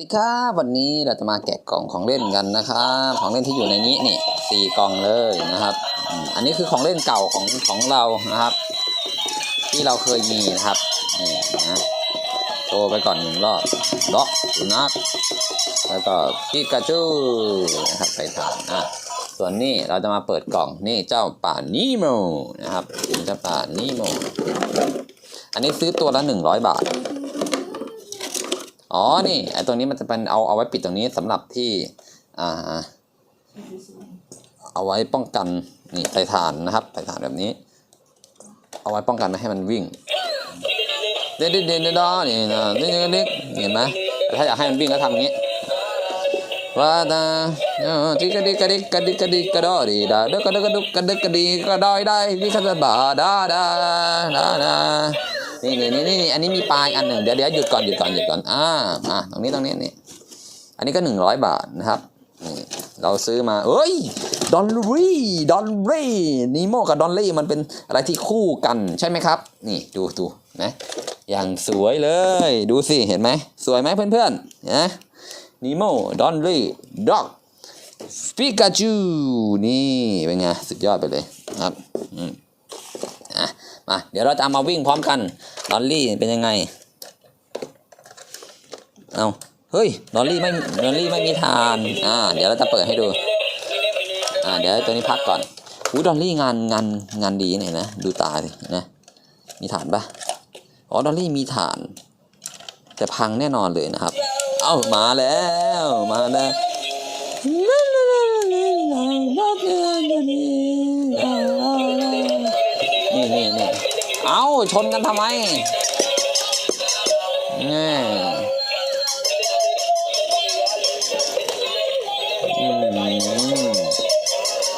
สวัสดีครับวันนี้เราจะมาแกะกล่องของเล่นกันนะครับของเล่นที่อยู่ในนี้นี่สี่กล่องเลยนะครับ อันนี้คือของเล่นเก่าของของเรานะครับ ที่เราเคยมีนะครับนี่นะโชว์ไปก่อนหนึ่งรอบด็อกสุนัขแล้วก็ปิกาจูนะครับใส่ฐานอะส่วนนี้เราจะมาเปิดกล่องนี่เจ้าป่านิโมนะครับเจ้าป่านิโมอันนี้ซื้อตัวละหนึ่งร้อยบาท อ๋อ นี่ไอ้ตรงนี้มันจะเป็นเอาเอาไว้ปิดตรงนี้สำหรับที่อ่าเอาไว้ป้องกันนี่ใส่ฐานนะครับใส่ฐานแบบนี้ เอาไว้ป้องกันไม่ให้มันวิ่งเด็ดเด็ดเด็ดเด็ดนี่นะนี่นี่เห็นไหมถ้าอยากให้มันวิ่งก็ทำอย่างนี้ว่าดาเออจิกกะดิกกะดิกกะดิกกะดิกกะดอดีดาด็กกะดิกกะดุกกะดิกกะดีกะดอยได้ดิกะดะบาดาดาดาดา นี่นี่นี่นี่อันนี้มีปลายอันหนึ่งเดี๋ยวเดี๋ยวหยุดก่อนหยุดก่อนหยุดก่อนอ่าอ่าตรงนี้ตรงนี้นี่อันนี้ก็หนึ่งร้อยบาทนะครับนี่เราซื้อมาเอ้ยดอลลี่ดอลลี่นีโมกับดอลลี่มันเป็นอะไรที่คู่กันใช่ไหมครับ นี่ดูดูนะอย่างสวยเลยดูสิเห็นไหมสวยไหมเพื่อนๆนะนีโมดอลลี่ด็อกปิกาจูนี่เป็นไงสุดยอดไปเลยครับอืม มาเดี๋ยวเราจะเอามาวิ่งพร้อมกันดอลลี่เป็นยังไงเอาเฮ้ยดอลลี่ไม่ดอลลี่ไม่มีทานอ่าเดี๋ยวเราจะเปิดให้ดูอ่าเดี๋ยวตัวนี้พักก่อนอู้ดอลลี่งานงานงานดีเนี่ยนะดูตาสินะมีฐานปะอ๋อดอลลี่มีฐาน แต่พังแน่นอนเลยนะครับ เอ้ามาแล้วมาแล้ว เอาชนกันทำไมนี่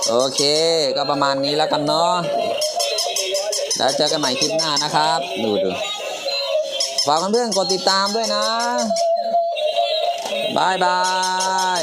โอเค ก็ประมาณนี้แล้วกันเนาะแล้วเจอกันใหม่คลิปหน้านะครับ ดูดูฝากเพื่อนๆกดติดตามด้วยนะบายบาย